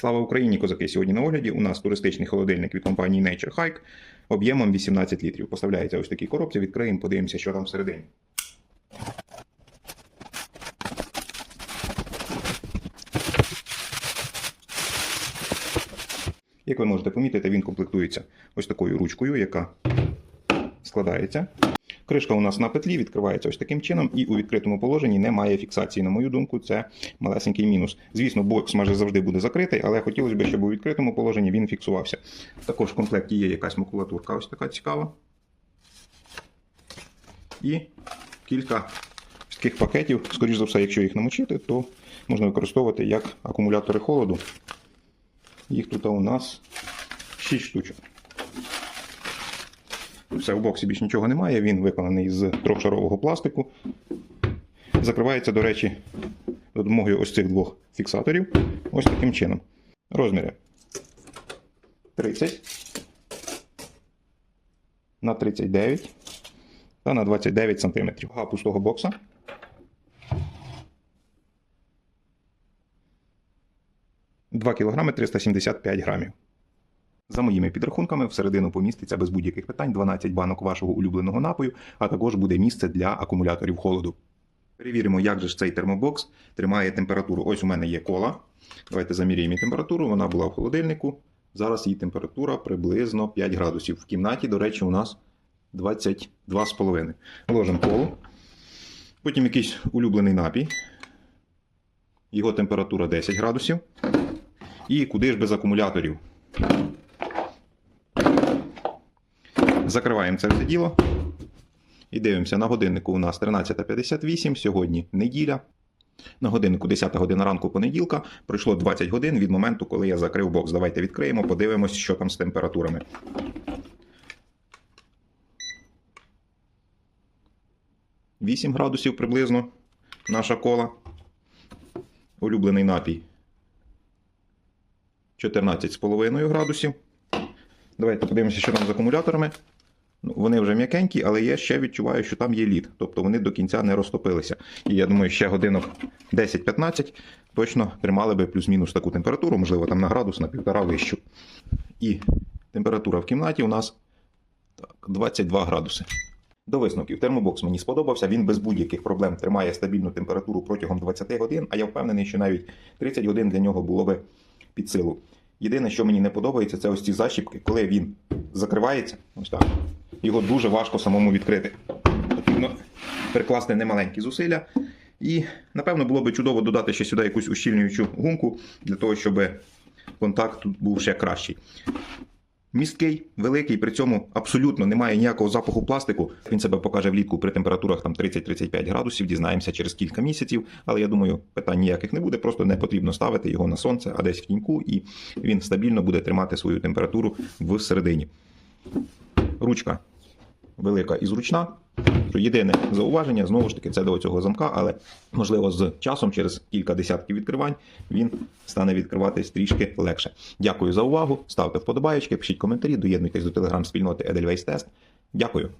Слава Україні, козаки! Сьогодні на огляді у нас туристичний холодильник від компанії Nature Hike об'ємом 18 літрів. Поставляється ось такі коробці, відкриємо, подивимося, що там всередині. Як ви можете помітити, він комплектується ось такою ручкою, яка складається. Кришка у нас на петлі відкривається ось таким чином, і у відкритому положенні немає фіксації. На мою думку, це малесенький мінус. Звісно, бокс майже завжди буде закритий, але хотілося б, щоб у відкритому положенні він фіксувався. Також в комплекті є якась макулатурка, ось така цікава. І кілька таких пакетів. Скоріше за все, якщо їх намочити, то можна використовувати як акумулятори холоду. Їх тут у нас 6 штучок. Все, у боксі більш нічого немає, він виконаний з трьохшарового пластику. Закривається, до речі, за допомогою ось цих двох фіксаторів. Ось таким чином. Розміри 30 на 39 та на 29 см. Вага пустого бокса. Два кілограми 375 грамів. За моїми підрахунками, всередину поміститься без будь-яких питань 12 банок вашого улюбленого напою, а також буде місце для акумуляторів холоду. Перевіримо, як же ж цей термобокс тримає температуру. Ось у мене є кола. Давайте заміряємо її температуру. Вона була в холодильнику. Зараз її температура приблизно 5 градусів. В кімнаті, до речі, у нас 22,5. Ложимо колу. Потім якийсь улюблений напій. Його температура 10 градусів. І куди ж без акумуляторів? Закриваємо це все діло. І дивимося, на годиннику у нас 13.58, сьогодні неділя. На годиннику 10 година ранку понеділка. Пройшло 20 годин від моменту, коли я закрив бокс. Давайте відкриємо, подивимось, що там з температурами. Вісім градусів приблизно наша кола. Улюблений напій 14,5 градусів. Давайте подивимося, що там з акумуляторами. Ну, Вони вже м'якенькі, але я ще відчуваю, що там є лід. Тобто вони до кінця не розтопилися. І я думаю, ще годинок 10-15 точно тримали би плюс-мінус таку температуру, можливо, там на градус, на півтора вищу. І температура в кімнаті у нас так, 22 градуси. До висновків, термобокс мені сподобався. Він без будь-яких проблем тримає стабільну температуру протягом 20 годин, а я впевнений, що навіть 30 годин для нього було би під силу. Єдине, що мені не подобається, це ось ці защіпки, коли він закривається, ось так, його дуже важко самому відкрити. Потрібно прикласти немаленькі зусилля. І, напевно, було би чудово додати ще сюди якусь ущільнюючу гумку, для того, щоб контакт був ще кращий. Місткий, великий, при цьому абсолютно немає ніякого запаху пластику. Він себе покаже влітку при температурах там 30-35 градусів, дізнаємося через кілька місяців. Але я думаю, питань ніяких не буде, просто не потрібно ставити його на сонце, а десь в тіньку, і він стабільно буде тримати свою температуру всередині. Ручка велика і зручна. Єдине зауваження, знову ж таки, це до цього замка, але можливо з часом, через кілька десятків відкривань, він стане відкриватись трішки легше. Дякую за увагу. Ставте вподобаєчки, пишіть коментарі, доєднуйтесь до телеграм-спільноти Edelweiss Test. Дякую.